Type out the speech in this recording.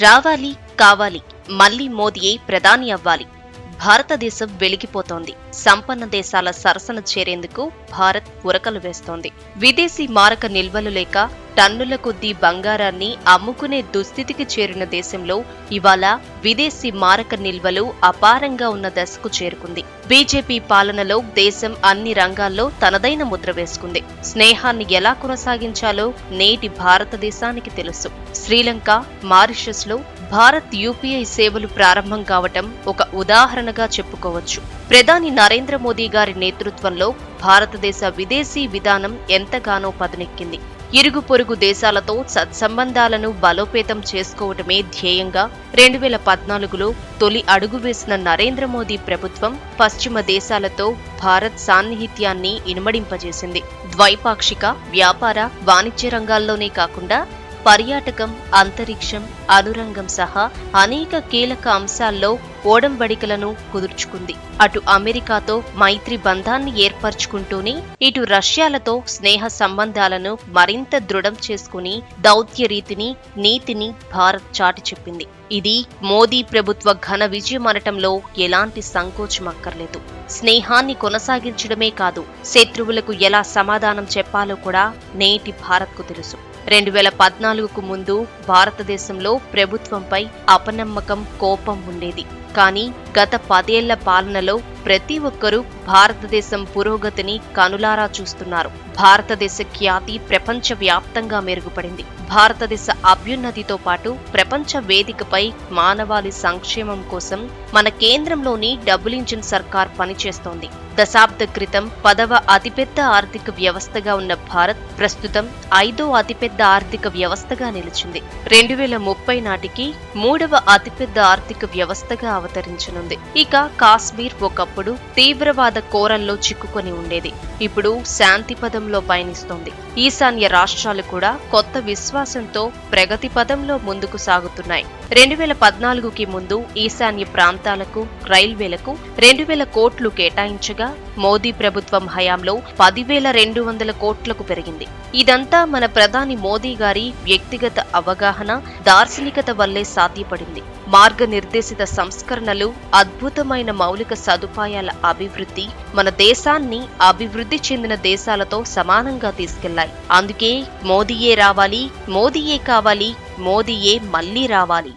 రావాలి కావాలి మళ్ళీ మోదీయే ప్రధాని అవ్వాలి. భారతదేశం వెలిగిపోతోంది. సంపన్న దేశాల సరసన చేరేందుకు భారత్ ఉరకలు వేస్తోంది. విదేశీ మారక నిల్వలు లేక టన్నుల కొద్దీ బంగారాన్ని అమ్ముకునే దుస్థితికి చేరిన దేశంలో ఇవాళ విదేశీ మారక నిల్వలు అపారంగా ఉన్న దశకు చేరుకుంది. బీజేపీ పాలనలో దేశం అన్ని రంగాల్లో తనదైన ముద్ర వేసుకుంది. స్నేహాన్ని ఎలా కొనసాగించాలో నేటి భారతదేశానికి తెలుసు. శ్రీలంక మారిషస్లో భారత్ యూపీఐ సేవలు ప్రారంభం కావటం ఒక ఉదాహరణగా చెప్పుకోవచ్చు. ప్రధాని నరేంద్ర మోదీ గారి నేతృత్వంలో భారతదేశ విదేశీ విధానం ఎంతగానో పదునెక్కింది. ఇరుగు పొరుగు దేశాలతో సత్సంబంధాలను బలోపేతం చేసుకోవటమే ధ్యేయంగా రెండు వేల పద్నాలుగులో తొలి అడుగు వేసిన నరేంద్ర మోదీ ప్రభుత్వం పశ్చిమ దేశాలతో భారత్ సాన్నిహిత్యాన్ని ఇనుమడింపజేసింది. ద్వైపాక్షిక వ్యాపార వాణిజ్య రంగాల్లోనే కాకుండా పర్యాటకం అంతరిక్షం అనురంగం సహా అనేక కీలక అంశాల్లో ఓడంబడికలను కుదుర్చుకుంది. అటు అమెరికాతో మైత్రి బంధాన్ని ఏర్పరచుకుంటూనే ఇటు రష్యాలతో స్నేహ సంబంధాలను మరింత దృఢం చేసుకుని దౌత్య రీతిని నీతిని భారత్ చాటి చెప్పింది. ఇది మోదీ ప్రభుత్వ ఘన విజయం అనటంలో ఎలాంటి సంకోచం అక్కర్లేదు. స్నేహాన్ని కొనసాగించడమే కాదు శత్రువులకు ఎలా సమాధానం చెప్పాలో కూడా నేటి భారత్కు తెలుసు. రెండు వేల పద్నాలుగుకు ముందు భారతదేశంలో ప్రభుత్వంపై అపనమ్మకం కోపం ఉండేది. కానీ గత పదేళ్ళ పాలనలో ప్రతి ఒక్కరూ భారతదేశం పురోగతిని కనులారా చూస్తున్నారు. భారతదేశ ఖ్యాతి ప్రపంచ వ్యాప్తంగా మెరుగుపడింది. భారతదేశ అభ్యున్నతితో పాటు ప్రపంచ వేదికపై మానవాళి సంక్షేమం కోసం మన కేంద్రంలోని డబుల్ ఇంజిన్ సర్కార్ పనిచేస్తోంది. దశాబ్ద క్రితం పదవ అతిపెద్ద ఆర్థిక వ్యవస్థగా ఉన్న భారత్ ప్రస్తుతం ఐదో అతిపెద్ద ఆర్థిక వ్యవస్థగా నిలిచింది. రెండు వేల ముప్పై నాటికి మూడవ అతిపెద్ద ఆర్థిక వ్యవస్థగా అవతరించనుంది. ఇక కాశ్మీర్ ఒకప్పుడు తీవ్రవాద కోరల్లో చిక్కుకొని ఉండేది. ఇప్పుడు శాంతి పదంలో పయనిస్తోంది. ఈశాన్య రాష్ట్రాలు కూడా కొత్త విశ్వాసంతో ప్రగతి పదంలో ముందుకు సాగుతున్నాయి. రెండు వేల పద్నాలుగుకి ముందు ఈశాన్య ప్రాంతాలకు రైల్వేలకు రెండు వేల కోట్లు కేటాయించగా మోదీ ప్రభుత్వం హయాంలో పదివేల రెండు వందల కోట్లకు పెరిగింది. ఇదంతా మన ప్రధాని మోదీ గారి వ్యక్తిగత అవగాహన దార్శనికత వల్లే సాధ్యపడింది. మార్గనిర్దేశిత సంస్కరణలు అద్భుతమైన మౌలిక సదుపాయాల అభివృద్ధి మన దేశాన్ని అభివృద్ధి చెందిన దేశాలతో సమానంగా తీసుకెళ్ళాయి. అందుకే మోదీయే రావాలి మోదీయే కావాలి మోదీయే మళ్ళీ రావాలి.